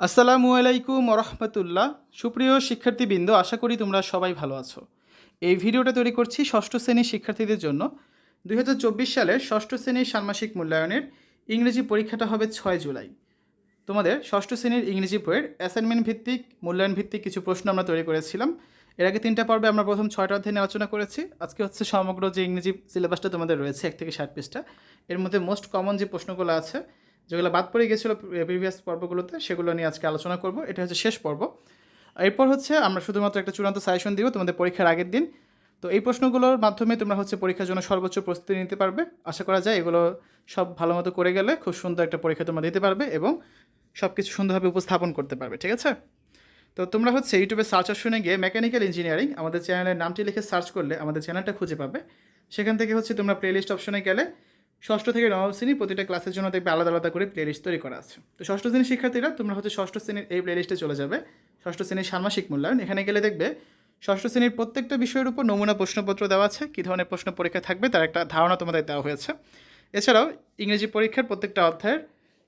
আসসালামু আলাইকুম রহমতুল্লাহ সুপ্রিয় শিক্ষার্থীবৃন্দ, আশা করি তোমরা সবাই ভালো আছো। এই ভিডিওটা তৈরি করছি ষষ্ঠ শ্রেণির শিক্ষার্থীদের জন্য। দুই হাজার চব্বিশ সালের ষষ্ঠ শ্রেণির ষান্মাসিক মূল্যায়নের ইংরেজি পরীক্ষাটা হবে ছয় জুলাই। তোমাদের ষষ্ঠ শ্রেণির ইংরেজি বইয়ের অ্যাসাইনমেন্ট ভিত্তিক, মূল্যায়ন ভিত্তিক কিছু প্রশ্ন আমরা তৈরি করেছিলাম। এর আগে তিনটা পর্বে আমরা প্রথম ছয়টা অধ্যায় আলোচনা করেছি। আজকে হচ্ছে সমগ্র যে ইংরেজি সিলেবাসটা তোমাদের রয়েছে, এক থেকে ষাট পৃষ্ঠা, এর মধ্যে মোস্ট কমন যে প্রশ্নগুলো আছে যেগুলো বাদ পড়ে গেছিল প্রিভিয়াস পর্বগুলোতে, সেগুলো নিয়ে আজকে আলোচনা করব। এটা হচ্ছে শেষ পর্ব। এরপর হচ্ছে আমরা শুধুমাত্র একটা চূড়ান্ত সাজেশন দিব, তোমাদের পরীক্ষার আগের দিন। তো এই প্রশ্নগুলোর মাধ্যমে তোমরা হচ্ছে পরীক্ষার জন্য সর্বোচ্চ প্রস্তুতি নিতে পারবে। আশা করা যায় এগুলো সব ভালো মতো করে গেলে খুব সুন্দর একটা পরীক্ষা তোমরা দিতে পারবে এবং সব কিছু সুন্দরভাবে উপস্থাপন করতে পারবে, ঠিক আছে? তো তোমরা হচ্ছে ইউটিউবে সার্চ অপশনে গিয়ে মেকানিক্যাল ইঞ্জিনিয়ারিং আমাদের চ্যানেলের নামটি লিখে সার্চ করলে আমাদের চ্যানেলটা খুঁজে পাবে। সেখান থেকে হচ্ছে তোমরা প্লেলিস্ট অপশনে গেলে ষষ্ঠ থেকে নবম শ্রেণি প্রতিটা ক্লাসের জন্য দেখবে আলাদা আলাদা করে প্লেলিস্ট তৈরি করা আছে। তো ষষ্ঠ শ্রেণির শিক্ষার্থীরা, তোমরা হচ্ছে ষষ্ঠ শ্রেণির এই প্লেলিস্টে চলে যাবে। ষষ্ঠ শ্রেণির ষান্মাসিক মূল্যায়ন। এখানে গেলে দেখবে ষষ্ঠ শ্রেণির প্রত্যেকটা বিষয়ের উপর নমুনা প্রশ্নপত্র দেওয়া আছে, কী ধরনের প্রশ্ন পরীক্ষা থাকবে তার একটা ধারণা তোমাদের দেওয়া হয়েছে। এছাড়াও ইংরেজি পরীক্ষার প্রত্যেকটা অধ্যায়ের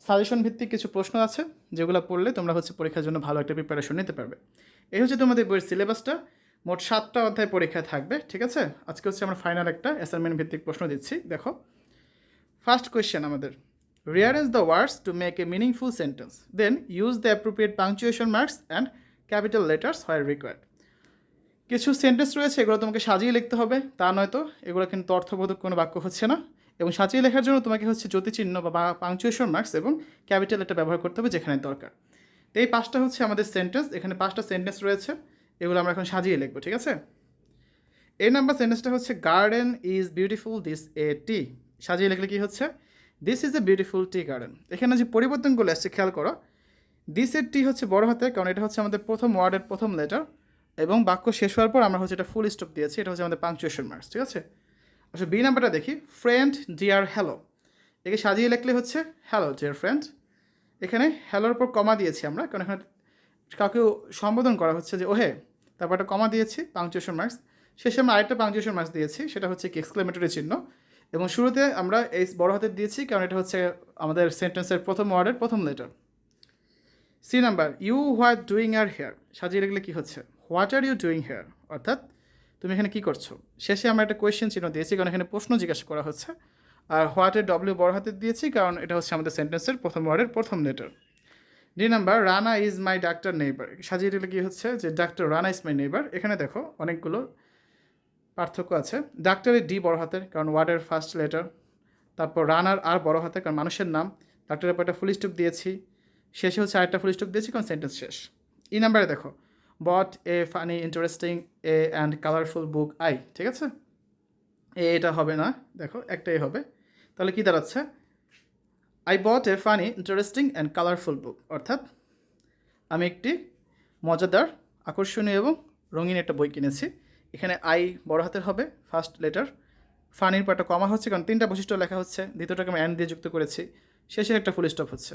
সাজেশন ভিত্তিক কিছু প্রশ্ন আছে, যেগুলো পড়লে তোমরা হচ্ছে পরীক্ষার জন্য ভালো একটা প্রিপারেশন নিতে পারবে। এই হচ্ছে তোমাদের বইয়ের সিলেবাসটা মোট সাতটা অধ্যায় পরীক্ষা থাকবে, ঠিক আছে? আজকে হচ্ছে আমরা ফাইনাল একটা অ্যাসাইনমেন্ট ভিত্তিক প্রশ্ন দিচ্ছি। দেখো ফার্স্ট কোয়েশ্চেন আমাদের। Rearrange the words to make a meaningful sentence. Then, use the appropriate punctuation marks and capital letters where required. কিছু সেন্টেন্স রয়েছে, এগুলো তোমাকে সাজিয়ে লিখতে হবে। তা নয়তো এগুলো কিন্তু অর্থবোধক কোনো বাক্য হচ্ছে না। এবং সাজিয়ে লেখার জন্য তোমাকে হচ্ছে জ্যোতিচিহ্ন বা পাংচুয়েশন মার্কস এবং ক্যাপিটাল এটা ব্যবহার করতে হবে যেখানে দরকার। তো এই পাঁচটা হচ্ছে আমাদের সেন্টেন্স এখানে পাঁচটা সেন্টেন্স রয়েছে, এগুলো আমরা এখন সাজিয়ে লিখব, ঠিক আছে? এই নাম্বার সেন্টেন্সটা হচ্ছে garden is beautiful this a tea সাজিয়ে লিখলে কি হচ্ছে? This is a beautiful tea garden এখানে যে পরিবর্তনগুলো আসছে, খেয়াল করো। দিস এর টি হচ্ছে বড় হাতে, কারণ এটা হচ্ছে আমাদের প্রথম ওয়ার্ডের প্রথম লেটার এবং বাক্য শেষ হওয়ার পর আমরা হচ্ছে এটা ফুল স্টপ দিয়েছি। এটা হচ্ছে আমাদের পাংচুয়েশন মার্কস ঠিক আছে? আচ্ছা বি নাম্বারটা দেখি। ফ্রেন্ড ডিয়ার হ্যালো একে সাজিয়ে লিখলে হচ্ছে হ্যালো ডিয়ার ফ্রেন্ড এখানে হ্যালোর উপর কমা দিয়েছি আমরা, কারণ এখানে কাউকে সম্বোধন করা হচ্ছে যে, ওহে। তারপর একটা কমা দিয়েছি পাংচুয়েশন মার্কস শেষে আমরা আরেকটা পাংচুয়েশন মার্কস দিয়েছি, সেটা হচ্ছে এক্সক্লেমেটরি চিহ্ন। এবং শুরুতে আমরা এই বড় হাতের দিয়েছি, কারণ এটা হচ্ছে আমাদের সেন্টেন্সের প্রথম ওয়ার্ডের প্রথম letter C number you what doing are here সাজিয়ে রাখলে কী হচ্ছে? What are you doing here অর্থাৎ তুমি এখানে কী করছ? শেষে আমরা একটা কোয়েশ্চেন চিহ্ন দিয়েছি, কারণ এখানে প্রশ্ন জিজ্ঞাসা করা হচ্ছে। আর হোয়াটের ডব্লিউ বড় হাতের দিয়েছি, কারণ এটা হচ্ছে আমাদের সেন্টেন্সের প্রথম ওয়ার্ডের প্রথম letter D number Rana is my doctor neighbour সাজিয়ে দিলে কী হচ্ছে? যে doctor Rana is my neighbour এখানে দেখো, অনেকগুলো পার্থক্য আছে। ডাক্তারের ডি বড় হাতের, কারণ ওয়ার্ডের ফার্স্ট লেটার তারপর রানার আর বড় হাতের, কারণ মানুষের নাম। ডাক্তারের পর একটা ফুল স্টপ দিয়েছি। শেষে হচ্ছে আরেকটা ফুল স্টপ দিয়েছি, কারণ সেন্টেন্স শেষ। ই নাম্বারে দেখো but a funny interesting a and colourful book I ঠিক আছে? এ এটা হবে না, দেখো, একটাই হবে। তাহলে কী দাঁড়াচ্ছে? I but a funny interesting and colourful book অর্থাৎ আমি একটি মজাদার, আকর্ষণীয় এবং রঙিন একটা বই কিনেছি। এখানে আই বড় হাতের হবে ফার্স্ট লেটার ফানির একটা কমা হচ্ছে, কারণ তিনটা বৈশিষ্ট্য লেখা হচ্ছে, দ্বিতীয়টাকে আমি অ্যান্ড দিয়ে যুক্ত করেছি। শেষে একটা ফুল স্টপ হচ্ছে।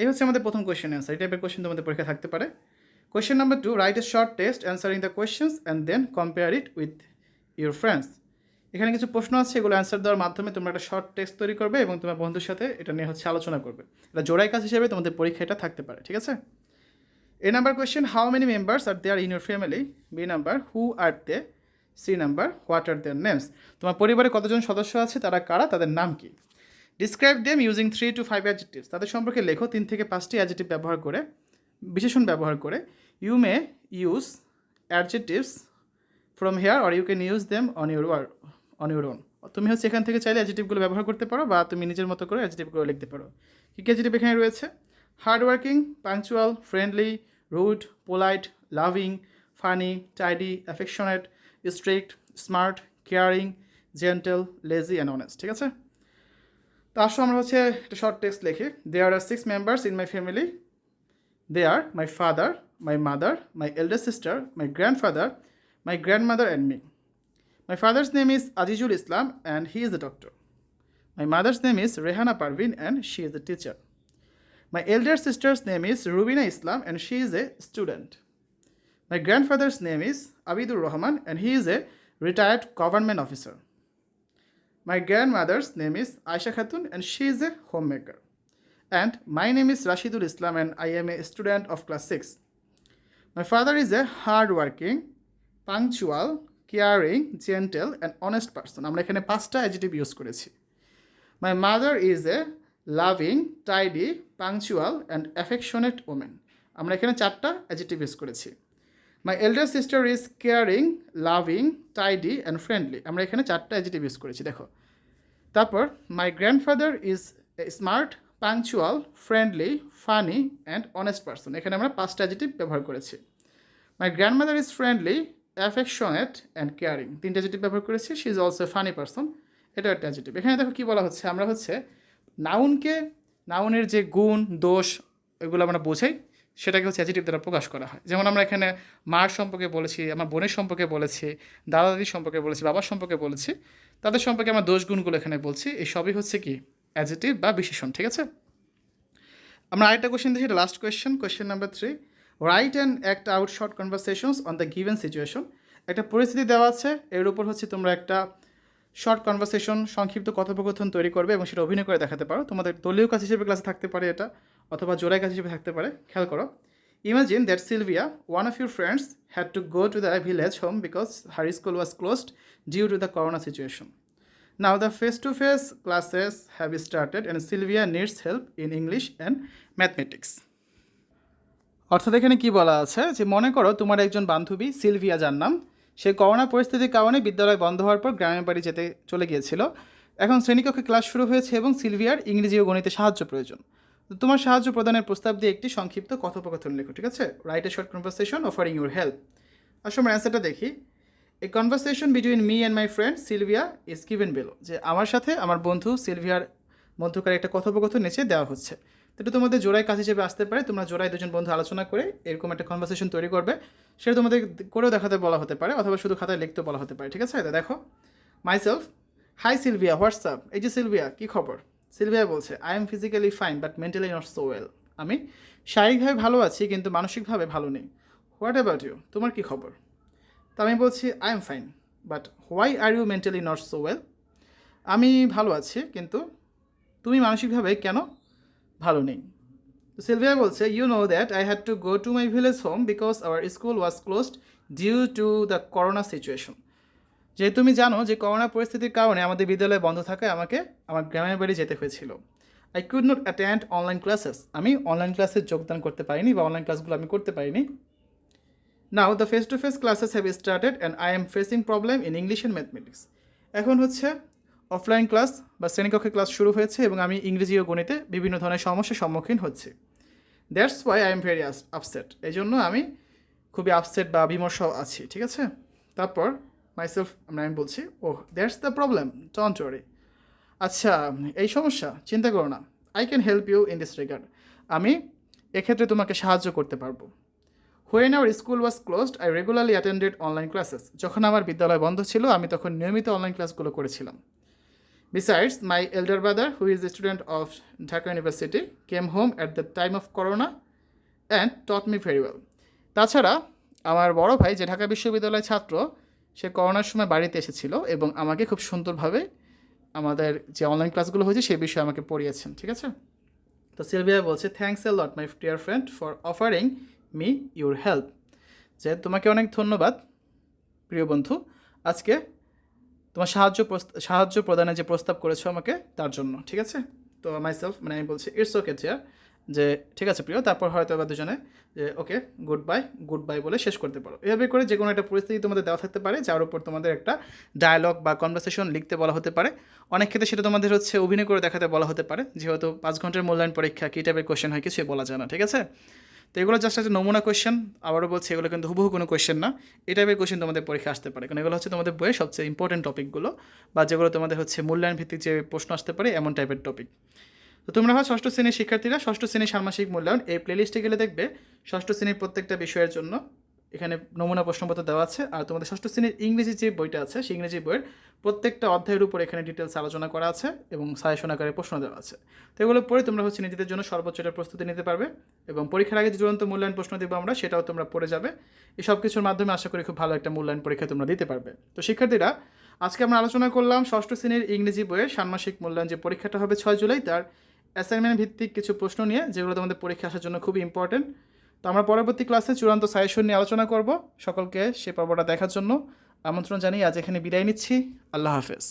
এই হচ্ছে আমাদের প্রথম কোয়েশ্চেন অ্যান্সার এই টাইপের কোয়েশ্চেন তোমাদের পরীক্ষা থাকতে পারে। Question number two write a short test answering the questions and then compare it with your friends এখানে কিছু প্রশ্ন আছে, এগুলো অ্যান্সার দেওয়ার মাধ্যমে তোমরা একটা শর্ট টেস্ট তৈরি করবে এবং তোমার বন্ধুর সাথে এটা নিয়ে হচ্ছে আলোচনা করবে। এটা জোড়াই কাজ হিসেবে তোমাদের পরীক্ষা এটা থাকতে পারে, ঠিক আছে? A number question how many members are there in your family B number who are they C number what are their names তোমার পরিবারে কতজন সদস্য আছে? তারা কারা? তাদের নাম কি? Describe them using three to five adjectives তাদের সম্পর্কে লেখো, তিন থেকে পাঁচটি অ্যাডজেটিভ ব্যবহার করে, বিশেষণ ব্যবহার করে। You may use adjectives from here or you can use them on your on your own তুমি হচ্ছে এখান থেকে চাইলে অ্যাডজেটিভগুলো ব্যবহার করতে পারো বা তুমি নিজের মতো করে অ্যাডজেটিভগুলো লিখতে পারো। কী কী অ্যাডজেটিভ এখানে রয়েছে? Hard working punctual friendly rude polite loving funny tidy affectionate strict smart caring gentle lazy and honest ঠিক আছে? তো আসো আমরা হচ্ছে একটা শর্ট টেক্সট লিখি। There are six members in my family they are my father my mother my elder sister my grandfather my grandmother and me my father's name is Azizul Islam and he is a doctor my mother's name is Rehana Parvin and she is a teacher My elder sister's name is Rubina Islam and she is a student. My grandfather's name is Abidur Rahman and he is a retired government officer. My grandmother's name is Aisha Khatun and she is a homemaker. My name is Rashidul Islam and I am a student of class six my father is a hard working punctual caring gentle and honest person আমরা এখানে পাঁচটা adjective use করেছি my mother is a loving, tidy, punctual and affectionate women আমরা এখানে চারটা adjective use করেছি। My elder sister is caring loving tidy and friendly আমরা এখানে চারটা অ্যাজিটিভ ইউজ করেছি, দেখো। তারপর my grandfather is smart punctual friendly funny and honest person এখানে আমরা পাঁচটা অ্যাজিটিভ ব্যবহার করেছি। My grandmother is friendly affectionate and caring তিনটে অ্যাজিটিভ ব্যবহার করেছি। She is also funny person এটা একটা অ্যাজিটিভ এখানে দেখো কী বলা হচ্ছে? আমরা হচ্ছে নাউনকে, নাউনের যে গুণ, দোষ, এগুলো আমরা বোঝাই, সেটাকে হচ্ছে অ্যাজিটিভ দ্বারা প্রকাশ করা হয়। যেমন আমরা এখানে মার সম্পর্কে বলেছি, আমার বোনের সম্পর্কে বলেছি, দাদা দাদির সম্পর্কে বলেছি, বাবার সম্পর্কে বলেছি, তাদের সম্পর্কে আমার দোষ গুণগুলো এখানে বলছি, এই সবই হচ্ছে কি? অ্যাজিটিভ বা বিশেষণ, ঠিক আছে? আমরা আরেকটা কোয়েশ্চেন দিচ্ছি এটা last question question number three write and act out short conversations on the given situation একটা পরিস্থিতি দেওয়া আছে, এর উপর হচ্ছে তোমরা একটা শর্ট কনভারসেশন সংক্ষিপ্ত কথোপকথন তৈরি করবে এবং সেটা অভিনয় করে দেখাতে পারো। তোমাদের দলীয় কাজ হিসেবে ক্লাসে থাকতে পারে এটা, অথবা জোড়াই কাজ হিসেবে থাকতে পারে, খেয়াল করো। Imagine that Silvia one of your friends had to go to the village home because her school was closed due to the corona situation now the face to face classes have started and Silvia needs help in English and mathematics অর্থাৎ এখানে কি বলা আছে? যে মনে করো তোমার একজন বান্ধবী সিলভিয়া যার নাম সে করোনা পরিস্থিতির কারণে বিদ্যালয় বন্ধ হওয়ার পর গ্রামের বাড়ি যেতে চলে গিয়েছিল। এখন শ্রেণীকক্ষে ক্লাস শুরু হয়েছে এবং সিলভিয়ার ইংরেজি ও গণিতে সাহায্য প্রয়োজন। তোমার সাহায্য প্রদানের প্রস্তাব দিয়ে একটি সংক্ষিপ্ত কথোপকথন লেখো, ঠিক আছে? Write a short conversation offering your help আসলে আমরা অ্যান্সারটা দেখি। A conversation between me and my friend Silvia is given below যে আমার সাথে আমার বন্ধু সিলভিয়ার মধ্যকার একটা কথোপকথন নিচে দেওয়া হচ্ছে। তো এটা তোমাদের জোড়ায় কাজ হিসেবে আসতে পারে। তোমরা জোড়ায় দুজন বন্ধু আলোচনা করে এরকম একটা কনভারসেশন তৈরি করবে। সেটা তোমাদের করেও দেখাতে বলা হতে পারে, অথবা শুধু খাতায় লিখতে বলা হতে পারে, ঠিক আছে? তো দেখো মাইসেলফ হাই সিলভিয়া হোয়াটসঅ্যাপ এই যে সিলভিয়া কী খবর? সিলভিয়া বলছে I am physically fine but mentally not so well আমি, শারীরিকভাবে ভালো আছি, কিন্তু মানসিকভাবে ভালো নেই। হোয়াট অ্যাবাউট ইউ তোমার কী খবর? তা আমি বলছি I am fine but why are you mentally not so well আমি ভালো আছি, কিন্তু তুমি মানসিকভাবে কেন ভালো নেই। তো সিলভিয়া বলছে you know that I had to go to my village home because our school was closed due to the corona situation যে তুমি জানো যে করোনা পরিস্থিতির কারণে আমাদের বিদ্যালয় বন্ধ থাকায় আমাকে আমার গ্রামের বাড়ি যেতে হয়েছিল। I could not attend online classes আমি অনলাইন ক্লাসে যোগদান করতে পারিনি বা অনলাইন ক্লাসগুলো আমি করতে পারিনি। Now the face to face classes have started and I am facing problem in English and mathematics এখন হচ্ছে অফলাইন ক্লাস বা শ্রেণীকক্ষে ক্লাস শুরু হয়েছে এবং আমি ইংরেজি ও গণিতে বিভিন্ন ধরনের সমস্যার সম্মুখীন হচ্ছি। That's why I am very upset এই জন্য আমি খুবই আপসেট বা বিমর্ষ আছি, ঠিক আছে? তারপর মাইসেলফ আমি বলছি ও that's the problem don't worry আচ্ছা এই সমস্যা, চিন্তা করো না। I can help you in this regard আমি এক্ষেত্রে তোমাকে সাহায্য করতে পারব। When our school was closed I regularly attended online classes যখন আমার বিদ্যালয় বন্ধ ছিল, আমি তখন নিয়মিত অনলাইন ক্লাসগুলো করেছিলাম। Besides my elder brother who is a student of Dhaka University came home at the time of corona and taught me very well তাছাড়া, আমার বড় ভাই যে ঢাকা বিশ্ববিদ্যালয়ের ছাত্র, সে করোনার সময় বাড়িতে এসেছিল এবং আমাকে খুব সুন্দরভাবে আমাদের যে অনলাইন ক্লাসগুলো হয়েছে, সে বিষয়ে আমাকে পড়িয়েছেন, ঠিক আছে? তো সিলভিয়া বলছে thanks a lot my dear friend for offering me your help যে তোমাকে অনেক ধন্যবাদ, প্রিয় বন্ধু। আজকে তোমার সাহায্য সাহায্য প্রদানের যে প্রস্তাব করেছ আমাকে, তার জন্য, ঠিক আছে? তো মাইসেলফ মানে আমি বলছি ইটস ওকে চেয়ার যে ঠিক আছে প্রিয়, তারপর হয়তো আবার দুজনে যে okay good bye good bye বলে শেষ করতে পারো। এভাবে করে যে কোনো একটা পরিস্থিতি তোমাদের দেওয়া থাকতে পারে, যার উপর তোমাদের একটা ডায়লগ বা কনভারসেশন লিখতে বলা হতে পারে। অনেক ক্ষেত্রে সেটা তোমাদের হচ্ছে অভিনয় করে দেখাতে বলা হতে পারে, যেহেতু পাঁচ ঘণ্টার মূল্যায়ন পরীক্ষা, কী টাইপের কোয়েশ্চেন হয়, কিছুই বলা যায় না, ঠিক আছে? তো এগুলো জাস্ট একটা নমুনা কোয়েশ্চেন আবারও বলছি, এগুলো কিন্তু হুবহু কোনো কোয়েশ্চেন না। এই টাইপের কোয়েশ্চেন তোমাদের পরীক্ষা আসতে পারে। কারণ এগুলো হচ্ছে তোমাদের বইয়ের সবচেয়ে ইম্পর্টেন্ট টপিকগুলো বা যেগুলো তোমাদের হচ্ছে মূল্যায়ন ভিত্তিক যে প্রশ্ন আসতে পারে, এমন টাইপের টপিক তো তোমরা হয় ষষ্ঠ শ্রেণির শিক্ষার্থীরা ষষ্ঠ শ্রেণির ষান্মাসিক মূল্যায়ন এই প্লেলিস্টে গেলে দেখবে, ষষ্ঠ শ্রেণির প্রত্যেকটা বিষয়ের জন্য এখানে নমুনা প্রশ্নপত্র দেওয়া আছে। আর তোমাদের ষষ্ঠ শ্রেণির ইংরেজি যে বইটা আছে, সেই ইংরেজি বইয়ের প্রত্যেকটা অধ্যায়ের উপর এখানে ডিটেলস আলোচনা করা আছে এবং সাজেশন আকারে প্রশ্ন দেওয়া আছে। তো এগুলো পড়ে তোমরা হচ্ছে নিজেদের জন্য সর্বোচ্চটা প্রস্তুতি নিতে পারবে এবং পরীক্ষার আগে যে চূড়ান্ত মূল্যায়ন প্রশ্ন দেবো আমরা, সেটাও তোমরা পড়ে যাবে। এই সব কিছুর মাধ্যমে আশা করি খুব ভালো একটা মূল্যায়ন পরীক্ষা তোমরা দিতে পারবে। তো শিক্ষার্থীরা, আজকে আমরা আলোচনা করলাম ষষ্ঠ শ্রেণির ইংরেজি বইয়ের ষান্মাসিক মূল্যায়ন যে পরীক্ষাটা হবে ছয় জুলাই, তার অ্যাসাইনমেন্ট ভিত্তিক কিছু প্রশ্ন নিয়ে, যেগুলো তোমাদের পরীক্ষা আসার জন্য খুবই ইম্পর্টেন্ট তো আমরা পরবর্তী ক্লাসে চূড়ান্ত সাজেশন নিয়ে আলোচনা করব। সকলকে সে পর্বটা দেখার জন্য আমন্ত্রণ জানিয়ে আজ এখানে বিদায় নিচ্ছি। আল্লাহ হাফেজ।